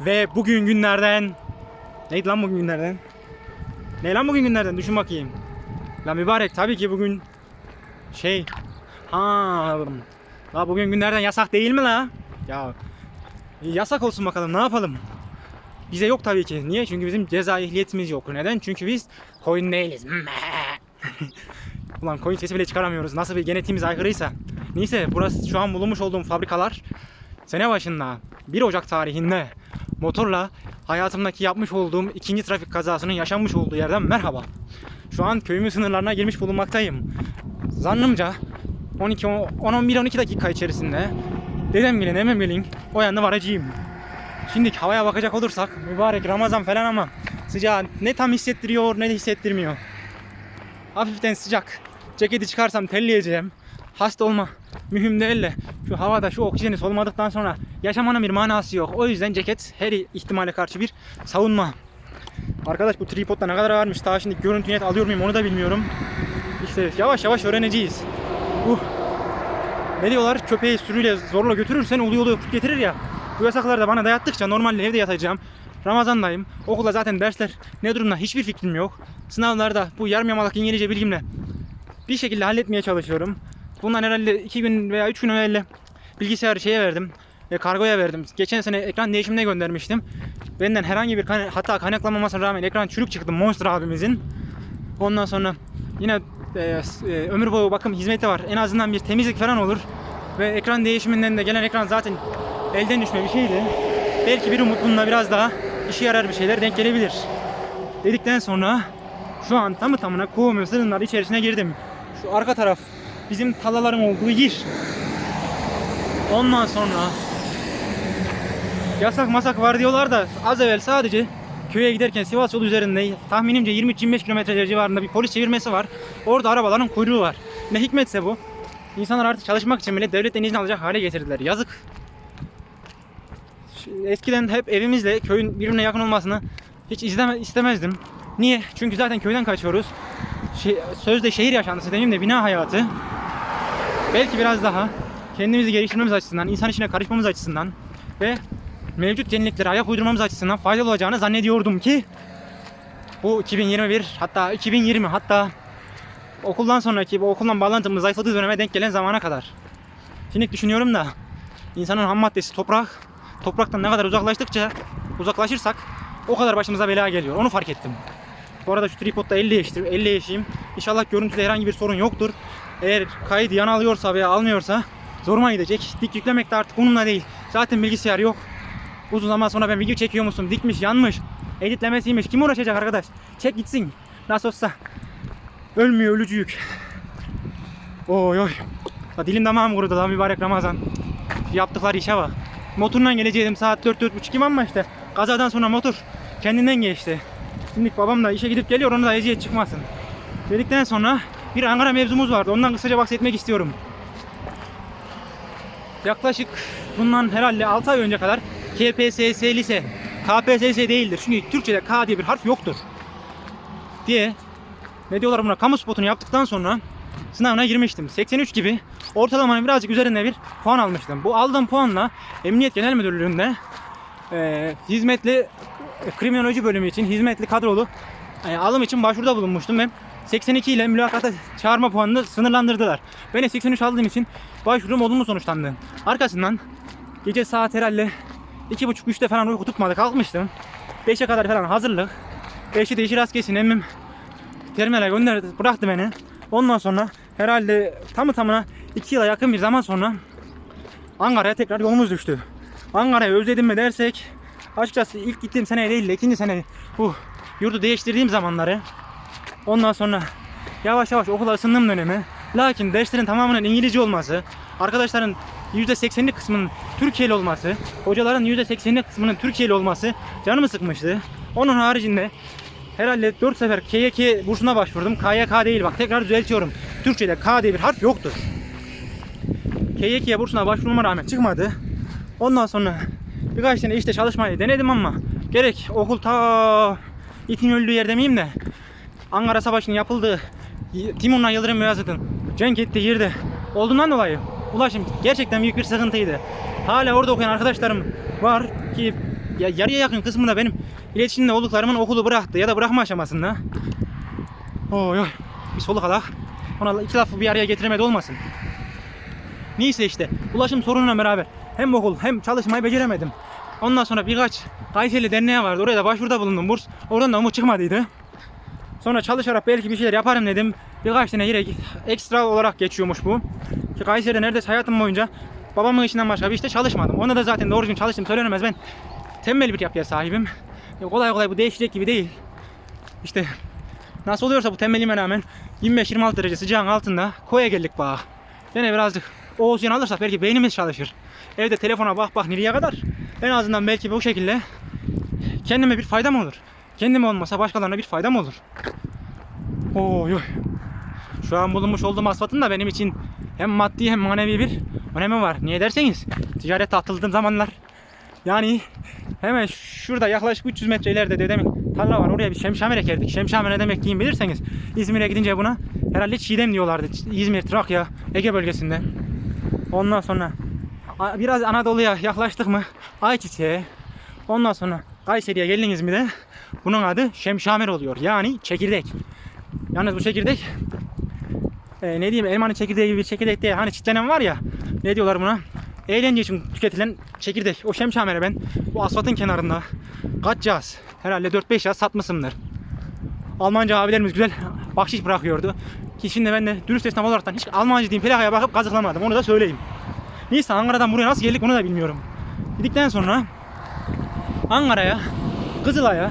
Ve bugün günlerden... Neydi lan bugün günlerden? Ne lan bugün günlerden? Düşün bakayım. Lan mübarek tabii ki bugün... Şey... Ha, La bugün günlerden yasak değil mi la? Ya yasak olsun bakalım ne yapalım? Bize yok tabii ki. Niye? Çünkü bizim ceza ehliyetimiz yok. Neden? Çünkü biz koyun değiliz. Ulan koyun sesi bile çıkaramıyoruz. Nasıl bir genetiğimiz aykırıysa. Neyse burası şu an bulunmuş olduğum fabrikalar sene başında 1 Ocak tarihinde motorla hayatımdaki yapmış olduğum ikinci trafik kazasının yaşanmış olduğu yerden merhaba. Şu an köyümün sınırlarına girmiş bulunmaktayım. Zannımca 12 10 11 12 dakika içerisinde dedem gelin emem gelin o yanda varacağım. Şimdi havaya bakacak olursak mübarek Ramazan falan ama sıcağı ne tam hissettiriyor ne de hissettirmiyor. Hafiften sıcak. Ceketi çıkarsam terleyeceğim. Hasta olma mühim değil de şu havada şu oksijeni solumadıktan sonra yaşamanın bir manası yok. O yüzden ceket her ihtimale karşı bir savunma. Arkadaş bu tripodda ne kadar ağırmış daha şimdi görüntü net alıyor muyum onu da bilmiyorum. İşte yavaş yavaş öğreneceğiz. Bu ne diyorlar köpeği sürüyle zorla götürürsen oluyor oluyor getirir ya. Bu yasakları da bana dayattıkça normalde evde yatacağım. Ramazandayım. Okulda zaten dersler ne durumda hiçbir fikrim yok. Sınavlarda bu yarım yamalak İngilizce bilgimle bir şekilde halletmeye çalışıyorum. Bundan herhalde 2 gün veya 3 gün evvel bilgisayarı şeye verdim. Ve kargoya verdim. Geçen sene ekran değişimine göndermiştim. Benden herhangi bir kayna- hata kaynaklanmamasına rağmen ekran çürük çıktı Monster abimizin. Ondan sonra yine e, e, ömür boyu bakım hizmeti var. En azından bir temizlik falan olur. Ve ekran değişiminden de gelen ekran zaten elden düşme bir şeydi. Belki bir umut bununla biraz daha işe yarar bir şeyler denk gelebilir. Dedikten sonra şu an tamı tamına kovum sırınlar içerisine girdim. Şu arka taraf bizim talaların olduğu yer. Ondan sonra yasak masak var diyorlar da az evvel sadece köye giderken Sivas yolu üzerinde tahminimce 23-25 kilometre civarında bir polis çevirmesi var. Orada arabaların kuyruğu var. Ne hikmetse bu. İnsanlar artık çalışmak için bile devletten izin alacak hale getirdiler. Yazık. Eskiden hep evimizle köyün birbirine yakın olmasını hiç izleme, istemezdim. Niye? Çünkü zaten köyden kaçıyoruz. Şey, sözde şehir yaşantısı demeyeyim de bina hayatı. Belki biraz daha kendimizi geliştirmemiz açısından, insan işine karışmamız açısından ve mevcut yeniliklere ayak uydurmamız açısından faydalı olacağını zannediyordum ki bu 2021 hatta 2020 hatta okuldan sonraki bu okuldan bağlantımız zayıfladığı döneme denk gelen zamana kadar. Şimdi düşünüyorum da insanın ham maddesi toprak. Topraktan ne kadar uzaklaştıkça uzaklaşırsak o kadar başımıza bela geliyor. Onu fark ettim. Bu arada şu tripodda 50 yaştır, 50 yaşayım. İnşallah görüntüde herhangi bir sorun yoktur. Eğer kayıt yan alıyorsa veya almıyorsa zoruma gidecek. Dik yüklemek de artık onunla değil. Zaten bilgisayar yok. Uzun zaman sonra ben video çekiyor musun? Dikmiş, yanmış. Editlemesiymiş. Kim uğraşacak arkadaş? Çek gitsin. Nasıl olsa. Ölmüyor ölücüyük. Oy oy. La dilim damağım kurudu lan mübarek Ramazan. Yaptıkları işe bak. Motorla geleceğim saat 4-4.30 gibi ama işte kazadan sonra motor kendinden geçti. Şimdi babam da işe gidip geliyor ona da eziyet çıkmasın. Dedikten sonra bir Ankara mevzumuz vardı. Ondan kısaca bahsetmek istiyorum. Yaklaşık bundan herhalde 6 ay önce kadar KPSS lise KPSS değildir. Çünkü Türkçe'de K diye bir harf yoktur. Diye ne diyorlar buna kamu spotunu yaptıktan sonra sınavına girmiştim. 83 gibi ortalamanın birazcık üzerinde bir puan almıştım. Bu aldığım puanla Emniyet Genel Müdürlüğü'nde e, hizmetli kriminoloji bölümü için hizmetli kadrolu e, alım için başvuruda bulunmuştum ve 82 ile mülakata çağırma puanını sınırlandırdılar. Ben de 83 aldığım için başvurum olumlu sonuçlandı. Arkasından gece saat herhalde 2.30-3'te falan uyku tutmadı kalkmıştım. 5'e kadar falan hazırlık. 5'i de işi rast kesin emmim terminale gönderdi bıraktı beni. Ondan sonra herhalde tamı tamına 2 yıla yakın bir zaman sonra Ankara'ya tekrar yolumuz düştü. Ankara'yı özledim mi dersek açıkçası ilk gittiğim sene değil de ikinci sene bu yurdu değiştirdiğim zamanları ondan sonra yavaş yavaş okula ısındığım dönemi lakin derslerin tamamının İngilizce olması arkadaşların %80'lik kısmının Türkiye'li olması hocaların %80'lik kısmının Türkiye'li olması canımı sıkmıştı. Onun haricinde herhalde 4 sefer KYK bursuna başvurdum. KYK değil bak tekrar düzeltiyorum. Türkçe'de K diye bir harf yoktur. KYK bursuna başvurmama rağmen çıkmadı. Ondan sonra birkaç sene işte çalışmayı denedim ama gerek okul ta itin öldüğü yer demeyeyim de Ankara Savaşı'nın yapıldığı Timur'la Yıldırım Beyazıt'ın cenk ettiği yerde olduğundan dolayı ulaşım gerçekten büyük bir sıkıntıydı. Hala orada okuyan arkadaşlarım var ki ya, yarıya yakın kısmında benim iletişimde olduklarımın okulu bıraktı ya da bırakma aşamasında. Oy oy. Bir soluk alak. Ona iki lafı bir araya getiremedi olmasın. Neyse işte ulaşım sorunuyla beraber hem okul hem çalışmayı beceremedim. Ondan sonra birkaç Kayseri derneğe vardı. Oraya da başvuruda bulundum burs. Oradan da umut çıkmadıydı. Sonra çalışarak belki bir şeyler yaparım dedim. Birkaç tane yere ekstra olarak geçiyormuş bu. Ki Kayseri'de neredeyse hayatım boyunca babamın işinden başka bir işte çalışmadım. Onda da zaten doğru düzgün çalıştım söylenemez. Ben tembel bir yapıya sahibim. Kolay kolay bu değişecek gibi değil. İşte nasıl oluyorsa bu tembelliğime rağmen 25-26 derece sıcağın altında koya geldik bağa. Yine birazcık o oksijen alırsak belki beynimiz çalışır. Evde telefona bak bak nereye kadar. En azından belki bu şekilde kendime bir faydam olur. Kendim olmasa başkalarına bir faydam olur. Oy oy. Şu an bulunmuş olduğum asfaltın da benim için hem maddi hem manevi bir önemi var. Niye derseniz ticarete atıldığım zamanlar yani hemen şurada yaklaşık 300 metre ileride dedemin tarla var. Oraya bir şemşamer ekerdik. Şemşamer ne demek diyeyim bilirseniz İzmir'e gidince buna herhalde çiğdem diyorlardı. İzmir, Trakya, Ege bölgesinde. Ondan sonra biraz Anadolu'ya yaklaştık mı ayçiçeği. Ondan sonra Kayseri'ye geldiniz mi de bunun adı şemşamer oluyor. Yani çekirdek. Yalnız bu çekirdek e, ne diyeyim elmanın çekirdeği gibi bir çekirdek değil. Hani çitlenen var ya ne diyorlar buna? Eğlence için tüketilen çekirdek. O şemşamere ben bu asfaltın kenarında kaç yaz? Herhalde 4-5 yaz satmışımdır. Almanca abilerimiz güzel bahşiş bırakıyordu. Ki şimdi ben de dürüst esnaf olaraktan hiç Almanca diyeyim plakaya bakıp kazıklamadım. Onu da söyleyeyim. Neyse Ankara'dan buraya nasıl geldik onu da bilmiyorum. Gidikten sonra Ankara'ya, Kızılay'a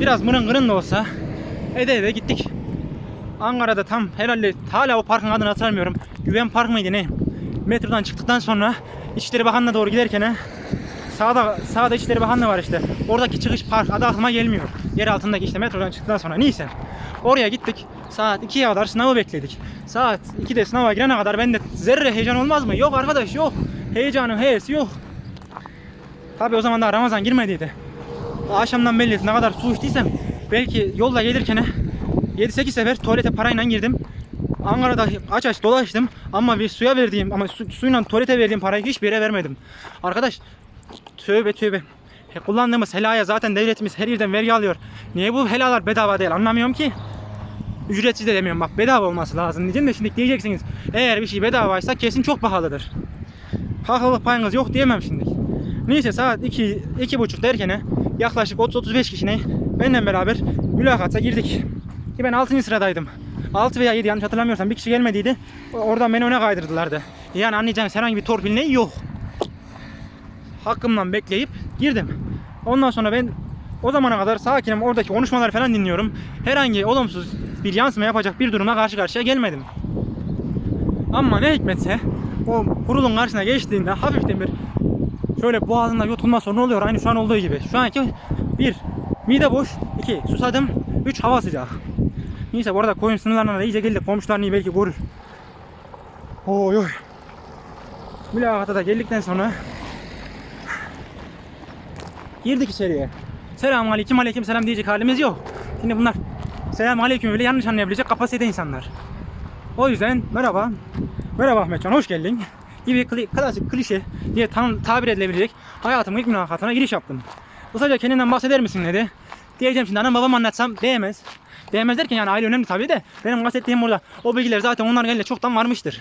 biraz mırın kırın da olsa ede ede gittik. Ankara'da tam herhalde hala o parkın adını hatırlamıyorum. Güven Park mıydı ne? Metrodan çıktıktan sonra İçişleri Bakanlığı'na doğru giderken sağda sağda İçişleri Bakanlığı var işte. Oradaki çıkış park adı aklıma gelmiyor. Yer altındaki işte metrodan çıktıktan sonra neyse. Oraya gittik. Saat 2'ye kadar sınavı bekledik. Saat 2'de sınava girene kadar bende zerre heyecan olmaz mı? Yok arkadaş yok. Heyecanın heyesi yok. Tabi o zaman daha Ramazan girmediydi. Akşamdan belli ne kadar su içtiysem belki yolda gelirken 7-8 sefer tuvalete parayla girdim. Ankara'da aç aç dolaştım ama bir suya verdiğim ama su, suyla tuvalete verdiğim parayı hiçbir yere vermedim. Arkadaş tövbe tövbe. E, kullandığımız helaya zaten devletimiz her yerden vergi alıyor. Niye bu helalar bedava değil anlamıyorum ki. Ücretsiz de demiyorum bak bedava olması lazım diyeceğim de şimdi diyeceksiniz. Eğer bir şey bedavaysa kesin çok pahalıdır. Haklılık payınız yok diyemem şimdi. Neyse saat 2 iki buçuk derken yaklaşık 30-35 kişine benimle beraber mülakata girdik. Ki ben 6. sıradaydım. 6 veya 7 yanlış hatırlamıyorsam bir kişi gelmediydi. Oradan beni öne kaydırdılardı. Yani anlayacağınız herhangi bir torpil ne yok. Hakkımdan bekleyip girdim. Ondan sonra ben o zamana kadar sakinim oradaki konuşmaları falan dinliyorum. Herhangi olumsuz bir yansıma yapacak bir durumla karşı karşıya gelmedim. Ama ne hikmetse o kurulun karşısına geçtiğinde hafiften bir şöyle boğazında yutulma sorunu oluyor aynı şu an olduğu gibi. Şu anki bir mide boş, iki susadım, üç hava sıcak. Neyse bu arada koyun sınırlarına da iyice geldik. Komşular iyi belki görür. Oy oy. Mülakata da geldikten sonra girdik içeriye. Selamun aleyküm aleyküm selam diyecek halimiz yok. Şimdi bunlar selamun aleyküm bile yanlış anlayabilecek kapasitede insanlar. O yüzden merhaba. Merhaba Ahmetcan hoş geldin. Gibi kli- klasik klişe diye tan- tabir edilebilecek hayatımın ilk mülakatına giriş yaptım. Kısaca kendinden bahseder misin dedi. Diyeceğim şimdi anam babam anlatsam değmez. Değmez derken yani aile önemli tabii de benim bahsettiğim burada o bilgiler zaten onların elinde çoktan varmıştır.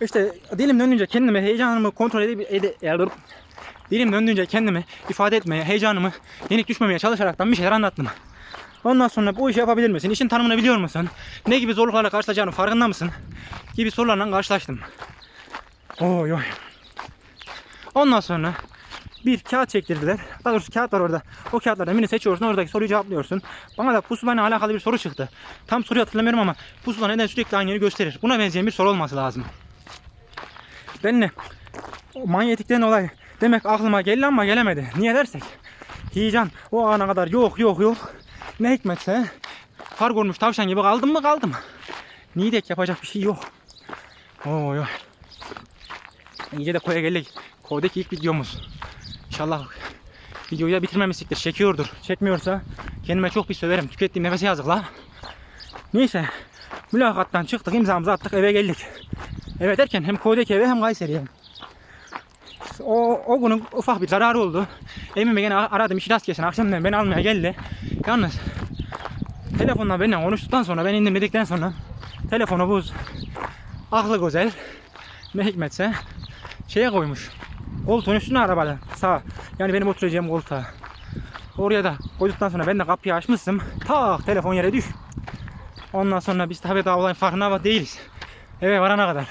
İşte dilim döndüğünce kendime heyecanımı kontrol edip ede, ede- dilim döndüğünce kendimi ifade etmeye, heyecanımı yenik düşmemeye çalışaraktan bir şeyler anlattım. Ondan sonra bu işi yapabilir misin? İşin tanımını biliyor musun? Ne gibi zorluklarla karşılaşacağını farkında mısın? Gibi sorularla karşılaştım. Oy oy. Ondan sonra bir kağıt çektirdiler. Daha doğrusu kağıt var orada. O kağıtlardan birini seçiyorsun. Oradaki soruyu cevaplıyorsun. Bana da pusulayla alakalı bir soru çıktı. Tam soruyu hatırlamıyorum ama pusula neden sürekli aynı yeri gösterir? Buna benzeyen bir soru olması lazım. Ben ne? Manyetikten olay demek aklıma geldi ama gelemedi. Niye dersek? Heyecan o ana kadar yok yok yok. Ne hikmetse far görmüş tavşan gibi kaldım mı kaldım. Nidek yapacak bir şey yok. Oy oy. İyice de koya geldik. Koydaki ilk videomuz. İnşallah videoyu da bitirmemişliktir. Çekiyordur. Çekmiyorsa kendime çok bir söverim. Tükettiğim nefese yazık la. Neyse. Mülakattan çıktık imzamızı attık eve geldik. Eve derken hem koydaki eve hem Kayseri'ye. o, o günün ufak bir zararı oldu. Emime gene aradım işi rast gelsin. Akşamdan beni almaya geldi. Yalnız telefonla benimle konuştuktan sonra ben indim dedikten sonra telefonu buz. Aklı güzel. Ne hikmetse şeye koymuş. Koltuğun üstüne arabada sağ. Yani benim oturacağım koltuğa. Oraya da koyduktan sonra ben de kapıyı açmıştım. Tak telefon yere düş. Ondan sonra biz tabii daha olayın farkına değiliz. Eve varana kadar.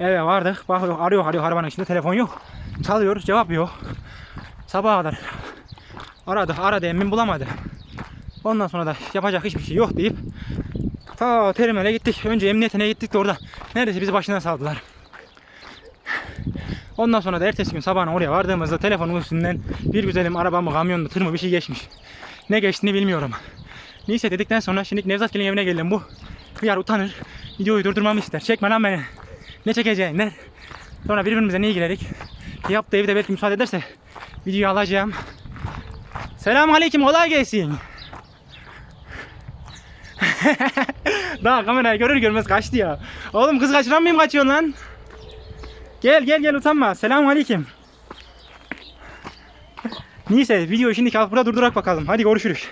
Eve vardık. Bakıyor arıyor arıyor arabanın içinde telefon yok. Çalıyor cevap yok. Sabaha kadar aradı aradı emin bulamadı. Ondan sonra da yapacak hiçbir şey yok deyip ta terminale gittik. Önce emniyetine gittik de orada neredeyse bizi başından saldılar. Ondan sonra da ertesi gün sabahına oraya vardığımızda telefonun üstünden bir güzelim araba mı kamyon mu tır mı bir şey geçmiş. Ne geçtiğini bilmiyorum. Neyse dedikten sonra şimdi Nevzat Gelin evine geldim bu. Hıyar utanır. Videoyu durdurmamı ister. Çekme lan beni. Ne çekeceğin der. Sonra birbirimize ne ilgilerik. Yaptığı evde belki müsaade ederse videoyu alacağım. Selamun aleyküm kolay gelsin. Daha kamerayı görür görmez kaçtı ya. Oğlum kız kaçıran mıyım kaçıyorsun lan? Gel gel gel utanma. Selamun aleyküm. Neyse videoyu şimdi burada durdurak bakalım. Hadi görüşürüz.